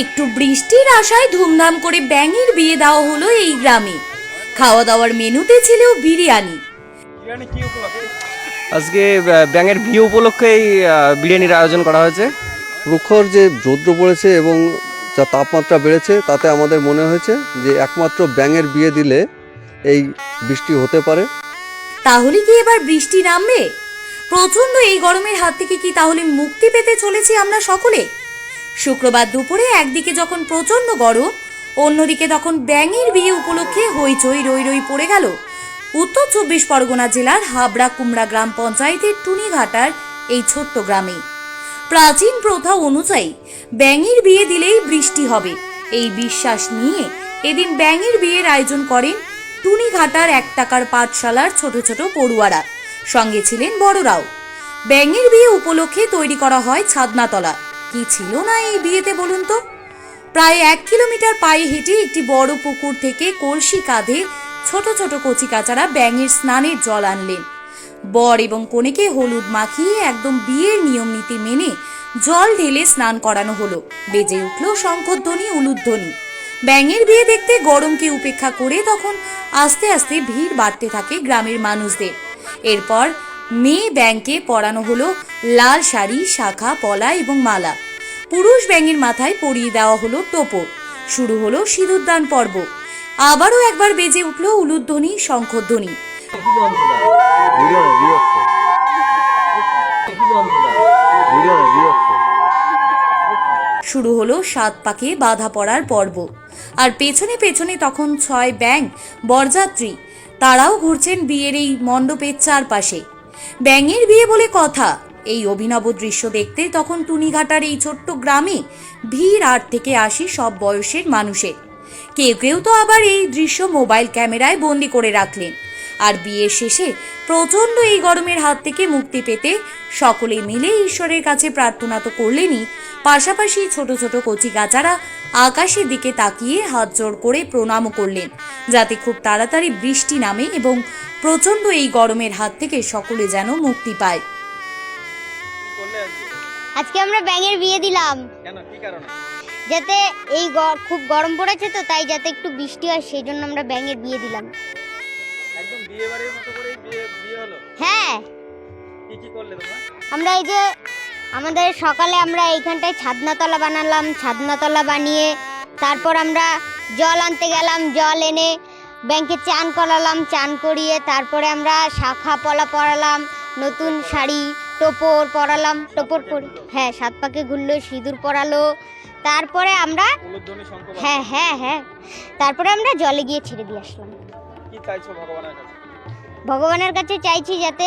একটু বৃষ্টির আশায় ধুমধাম করে ব্যাঙের বিয়ে দেওয়া হলো এই গ্রামে। খাওয়া দাওয়ার মেনুতে ছিল বিরিয়ানি। আজকে ব্যাঙের বিয়ে উপলক্ষে এই বিরিয়ানির আয়োজন করা হয়েছে। প্রখর যে রৌদ্র পড়েছে এবং যা তাপমাত্রা বেড়েছে তাতে আমাদের মনে হয়েছে যে একমাত্র ব্যাঙের বিয়ে দিলে এই বৃষ্টি হতে পারে। তাহলে কি এবার বৃষ্টি নামবে? প্রচণ্ড এই গরমের হাত থেকে কি তাহলে মুক্তি পেতে চলেছি আমরা সকলে? শুক্রবার দুপুরে একদিকে যখন প্রচণ্ড গরম, অন্যদিকে তখন ব্যাঙের বিয়ে উপলক্ষে হইচই রই রই পড়ে গেল। উত্তর চব্বিশ পরগনা জেলার হাবড়া কুমড়া গ্রাম পঞ্চায়েতের টুনিঘাটার এই ছোট্ট গ্রামে। প্রাচীন প্রথা অনুযায়ী ব্যাঙের বিয়ে দিলেই বৃষ্টি হবে। এই বিশ্বাস নিয়ে এদিন ব্যাঙের বিয়ের আয়োজন করেন টুনিঘাটার এক টাকার পাঠশালার ছোট ছোট পড়ুয়ারা। সঙ্গে ছিলেন বড়রাও। ব্যাঙের বিয়ে উপলক্ষে তৈরি করা হয় ছাদনাতলা। কি ছিল না এই বিয়েতে বলুন তো? প্রায় এক কিলোমিটার পায়ে হেঁটে একটি বড় পুকুর থেকে কলসি কাঁধে ছোট ছোট কচি কাচারা ব্যাঙের স্নানের জল আনলেন। বর এবং কনেকে হলুদ মাখিয়ে একদম বিয়ের নিয়ম নীতি মেনে জল ঢেলে স্নান করানো হলো। বেজে উঠল শঙ্খধ্বনি উলুধ্বনি। ব্যাঙের বিয়ে দেখতে গরমকে উপেক্ষা করে তখন আস্তে আস্তে ভিড় বাড়তে থাকে গ্রামের মানুষদের। এরপর মেয়ে ব্যাংকে পরানো হলো লাল শাড়ি, শাখা, পলা এবং মালা। পুরুষ ব্যাঙের মাথায় পরিয়ে দেওয়া হলো টোপর শুরু হলো সিঁদুরদান পর্ব। আবারও একবার বেজে উঠল উলুধ্বনি, শঙ্খধ্বনি। শুরু হলো সাত পাকে বাধা পড়ার পর্ব। আর পেছনে পেছনে তখন ছয় ব্যাং বরযাত্রী। তারাও ঘুরছেন বিয়ের এই মণ্ডপের চারপাশে। ব্যাঙের বিয়ে বলে কথা। এই অভিনব দৃশ্য দেখতে তখন টুনিঘাটার এই ছোট্ট গ্রামে ভিড় আট থেকে আসি সব বয়সের মানুষের। কেউ কেউ তো আবার এই দৃশ্য মোবাইল ক্যামেরায় বন্দি করে রাখলেন। আর বিয়ের শেষে প্রচণ্ড এই গরমের হাত থেকে মুক্তি পেতে সকলে মিলে ঈশ্বরের কাছে প্রার্থনা তো করলেনই পাশাপাশি ছোট ছোট কচি গাছারা আকাশের দিকে তাকিয়ে হাত জোড় করে প্রণামও করলেন। যাতে খুব তাড়াতাড়ি বৃষ্টি নামে এবং প্রচণ্ড এই গরমের হাত থেকে সকলে যেন মুক্তি পায়। আজকে আমরা ব্যাঙের বিয়ে দিলাম। কেন? কি কারণে? যাতে এই খুব গরম পড়েছে তো তাই যাতে একটু বৃষ্টি হয় সেই জন্য আমরা ব্যাঙের বিয়ে দিলাম। একদম বিয়ে বাড়ির মতো করে বিয়ে বিয়ে হলো? হ্যাঁ। কি কি করলে তোমরা? আমরা এই যে আমাদের সকালে আমরা এইখানটায় ছাদনাতলা বানালাম ছাদনাতলা বানিয়ে তারপর আমরা জল আনতে গেলাম জল এনে ব্যাংকে চান করালাম চান করিয়ে তারপরে আমরা শাখা পলা পরালাম নতুন শাড়ি টোপর পরালাম টোপর পরি হ্যাঁ সাত পাকে ঘুরলো সিঁদুর পরালো তারপরে আমরা হ্যাঁ হ্যাঁ হ্যাঁ তারপরে আমরা জলে গিয়ে ছেড়ে দিয়ে আসলাম। কি চাইছো ভগবানের কাছে? ভগবানের কাছে চাইছি যাতে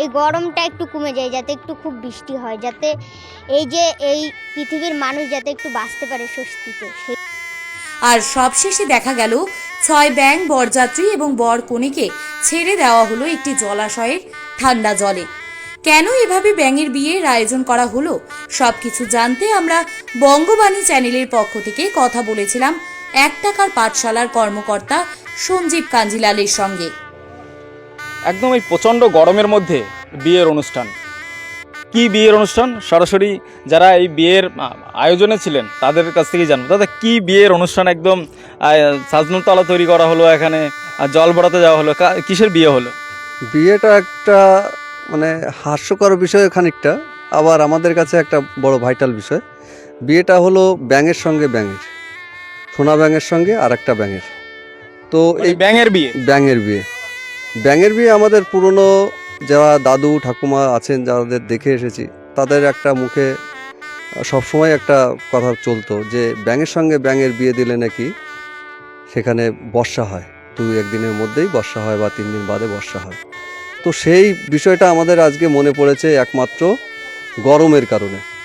এই গরমটা একটু কমে যায়, যাতে একটু খুব বৃষ্টি হয়, যাতে এই যে এই পৃথিবীর মানুষ যাতে একটু বাঁচতে পারে স্বস্তিতে। আর সবশেষে দেখা গেল, ছয় ব্যাং বরযাত্রী এবং বর কনেকে ছেড়ে দেওয়া হলো একটি জলাশয়ের ঠান্ডা জলে। কেন এভাবে ব্যাঙের বিয়ের আয়োজন করা হলো? সব কিছু জানতে আমরা বঙ্গবাণী চ্যানেলের পক্ষ থেকে কথা বলেছিলাম এক টাকার পাঠশালার কর্মকর্তা সঞ্জীব কাঞ্জিলালের সঙ্গে। একদম এই প্রচণ্ড গরমের মধ্যে বিয়ের অনুষ্ঠান। কি বিয়ের অনুষ্ঠান? সরাসরি যারা এই বিয়ের আয়োজনে ছিলেন তাদের কাছ থেকেই জানব। দাদা কি বিয়ের অনুষ্ঠান একদম সাজনতলা তৈরি করা হলো এখানে আর জল ভরাতে যাওয়া হলো কিসের বিয়ে হলো? বিয়েটা একটা মানে হাস্যকর বিষয় খানিকটা আবার আমাদের কাছে একটা বড় ভাইটাল বিষয়। বিয়েটা হলো ব্যাঙের সঙ্গে ব্যাঙের সোনা ব্যাঙের সঙ্গে আর একটা ব্যাঙের। তো এই এই ব্যাঙের বিয়ে? ব্যাঙের বিয়ে। ব্যাঙের বিয়ে আমাদের পুরনো যারা দাদু, ঠাকুমা আছেন, যাদের দেখে এসেছি, তাদের একটা মুখে সবসময় একটা কথা চলতো যে, ব্যাঙের সঙ্গে ব্যাঙের বিয়ে দিলে নাকি সেখানে বর্ষা হয়। দুই একদিনের মধ্যেই বর্ষা হয় বা তিন দিন বাদে বর্ষা হয়। তো সেই বিষয়টা আমাদের আজকে মনে পড়েছে একমাত্র গরমের কারণে।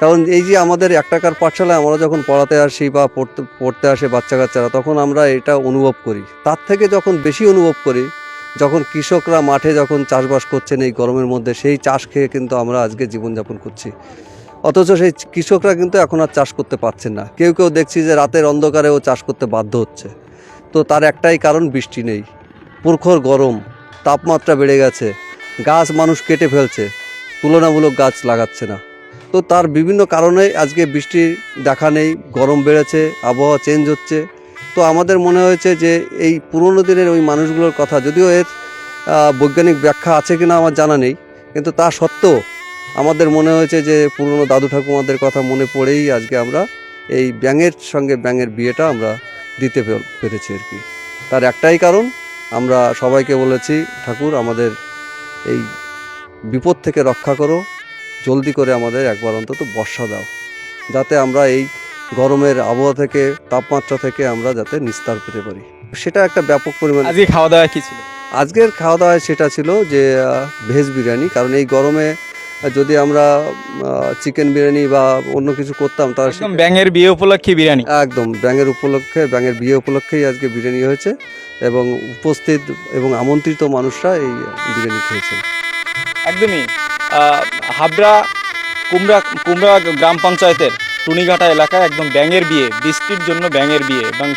কারণ এই যে আমাদের এক টাকার পাঠশালায় আমরা যখন পড়াতে আসি বা পড়তে পড়তে আসে বাচ্চা কাচ্চারা তখন আমরা এটা অনুভব করি। তার থেকে যখন বেশি অনুভব করি, যখন কৃষকরা মাঠে যখন চাষবাস করছেন এই গরমের মধ্যে, সেই চাষ খেয়ে কিন্তু আমরা আজকে জীবনযাপন করছি। অথচ সেই কৃষকরা কিন্তু এখন আর চাষ করতে পারছেন না। কেউ কেউ দেখছি যে রাতের অন্ধকারেও চাষ করতে বাধ্য হচ্ছে। তো তার একটাই কারণ বৃষ্টি নেই। প্রখর গরম, তাপমাত্রা বেড়ে গেছে, গাছ মানুষ কেটে ফেলছে, তুলনামূলক গাছ লাগাচ্ছে না। তো তার বিভিন্ন কারণে আজকে বৃষ্টির দেখা নেই, গরম বেড়েছে, আবহাওয়া চেঞ্জ হচ্ছে। তো আমাদের মনে হয়েছে যে এই পুরনো দিনের ওই মানুষগুলোর কথা, যদিও এর বৈজ্ঞানিক ব্যাখ্যা আছে কিনা আমার জানা নেই, কিন্তু তা সত্ত্বেও আমাদের মনে হয়েছে যে পুরনো দাদু ঠাকুমাদের কথা মনে পড়েই আজকে আমরা এই ব্যাঙের সঙ্গে ব্যাঙের বিয়েটা আমরা দিতে পেরেছি আর কি। তার একটাই কারণ, আমরা সবাইকে বলেছি, ঠাকুর আমাদের এই বিপদ থেকে রক্ষা করো জলদি করে আমাদের একবার অন্তত বর্ষা দাও যাতে আমরা এই গরমের আবহাওয়া থেকে তাপমাত্রা থেকে আমরা যাতে নিস্তার পেতে পারি। সেটা একটা ব্যাপক পরিমাণে আজকে খাওয়া দাওয়া কি ছিল? আজকের খাওয়া দাওয়ায় সেটা ছিল যে ভেজ বিরিয়ানি কারণ এই গরমে যদি আমরা চিকেন বিরিয়ানি বা অন্য কিছু করতাম তাহলে একদম ব্যাঙের বিয়ে উপলক্ষে বিরিয়ানি? একদম ব্যাঙের উপলক্ষে ব্যাঙের বিয়ে উপলক্ষেই আজকে বিরিয়ানি হয়েছে এবং উপস্থিত এবং আমন্ত্রিত মানুষরা এই বিরিয়ানি খেয়েছেন। একদমই। হাবড়া, কুমড়া কুমড়া গ্রাম পঞ্চায়েতের টুনিঘাটা এলাকায় একদম ব্যাঙের বিয়ে, বৃষ্টির জন্য ব্যাঙের বিয়ে এবং